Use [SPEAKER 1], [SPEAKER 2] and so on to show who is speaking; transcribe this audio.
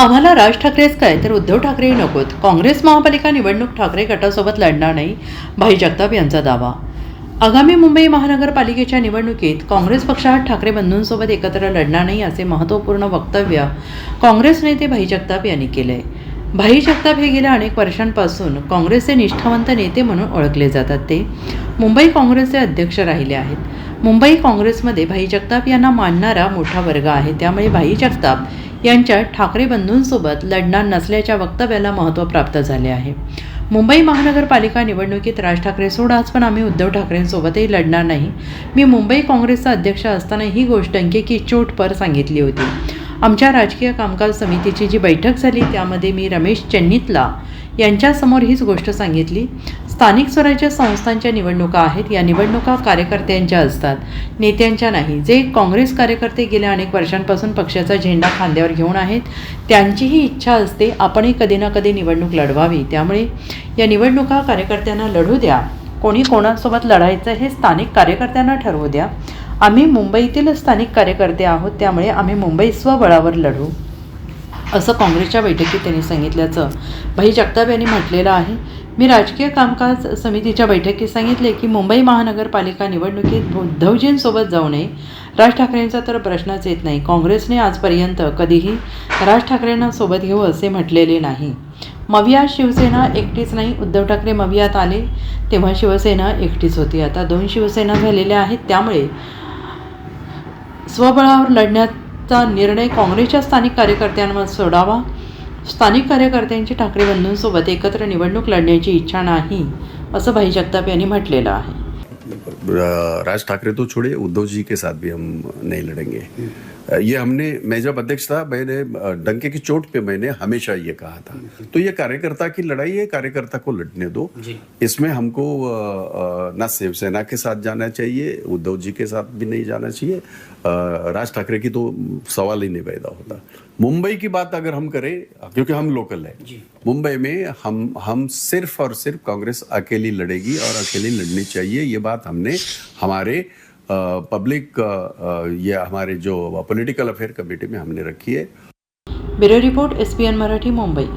[SPEAKER 1] आम्हाला राज ठाकरेच काय? तर उद्धव ठाकरेही नकोत. काँग्रेस महापालिका निवडणूक ठाकरे गटासोबत लढणार नाही भाई जगताप यांचा दावा. आगामी मुंबई महानगरपालिकेच्या निवडणुकीत काँग्रेस पक्ष हा ठाकरे बंधूंसोबत एकत्र लढणार नाही असे महत्त्वपूर्ण वक्तव्य काँग्रेस नेते भाई जगताप यांनी केले. भाई जगताप हे गेल्या अनेक वर्षांपासून काँग्रेसचे निष्ठावंत नेते म्हणून ओळखले जातात ते. मुंबई काँग्रेसचे अध्यक्ष राहिले आहेत. मुंबई काँग्रेसमध्ये भाई जगताप यांना मानणारा मोठा वर्ग आहे. त्यामुळे भाई जगताप यांच्या ठाकरे बंधूंसोबत लढणार नसल्याच्या वक्तव्याला महत्त्व प्राप्त झाले आहे. मुंबई महानगरपालिका निवडणुकीत राज ठाकरे सोडाच पण आम्ही उद्धव ठाकरेंसोबतही लढणार नाही. मी मुंबई काँग्रेसचा अध्यक्ष असताना ही गोष्ट अंकेकी चोटपर सांगितली होती. आमच्या राजकीय कामकाज समितीची जी बैठक झाली त्यामध्ये मी रमेश चेन्नीतला यांच्यासमोर हीच गोष्ट सांगितली. स्थानिक स्वराज्य संस्थांच्या निवडणुका आहेत. या निवडणुका कार्यकर्त्यांच्या असतात. नेत्यांच्या नाही. जे काँग्रेस कार्यकर्ते गेल्या अनेक वर्षांपासून पक्षाचा झेंडा खांद्यावर घेऊन आहेत त्यांचीही इच्छा असते आपणही कधी ना कधी निवडणूक लढवावी. त्यामुळे या निवडणुका कार्यकर्त्यांना लढू द्या. कोणी कोणासोबत लढायचं हे स्थानिक कार्यकर्त्यांना ठरवू द्या. आम्ही मुंबईतील स्थानिक कार्यकर्ते आहोत त्यामुळे आम्ही मुंबई स्वबळावर लढू. असं काँग्रेसच्या बैठकीत त्यांनी सांगितल्याचं. भाई जगताप यांनी म्हटलेलं आहे मी राजकीय कामकाज समितीच्या बैठकीत सांगितले की मुंबई महानगरपालिका निवडणुकीत उद्धवजींसोबत जाऊ नये. राज ठाकरेंचा तर प्रश्नच येत नाही. काँग्रेसने आजपर्यंत कधीही राज ठाकरेंना सोबत घेऊ असे म्हटलेले नाही. मविया शिवसेना एकटीच नाही. उद्धव ठाकरे मवियात आले तेव्हा शिवसेना एकटीच होती. आता दोन शिवसेना झालेल्या आहेत. त्यामुळे स्वबळावर लढण्यात चा निर्णय काँग्रेसच्या स्थानिक कार्यकर्त्यांवर सोडावा. स्थानिक कार्यकर्त्यांची ठाकरे बंधूंसोबत एकत्र निवडणूक लढण्याची इच्छा नाही असं भाई जगताप यांनी म्हटलेलं आहे.
[SPEAKER 2] राज ठाकरे तो छोड़े उद्धव जी के साथ भी हम नहीं लड़ेंगे. ये हमने मैं जब अध्यक्ष था मैंने डंके की चोट पे मैंने हमेशा ये कहा था। तो ये कार्यकर्ता की लड़ाई है कार्यकर्ता को लड़ने दो। इसमें हमको ना शिवसेना के साथ जाना चाहिए उद्धव जी के साथ भी नहीं जाना चाहिए। राज ठाकरे की तो सवाल ही नहीं पैदा होता। मुंबई की बात अगर हम करें क्योंकि हम लोकल है। मुंबई में हम हम सिर्फ़ और सिर्फ़ कांग्रेस अकेली लड़ेगी और अकेली लड़नी चाहिए ये बात हमने हमारे पब्लिक ये हमारे जो पॉलिटिकल अफेयर कमेटी में हमने रखी है।
[SPEAKER 1] Bureau report S P N Marathi Mumbai.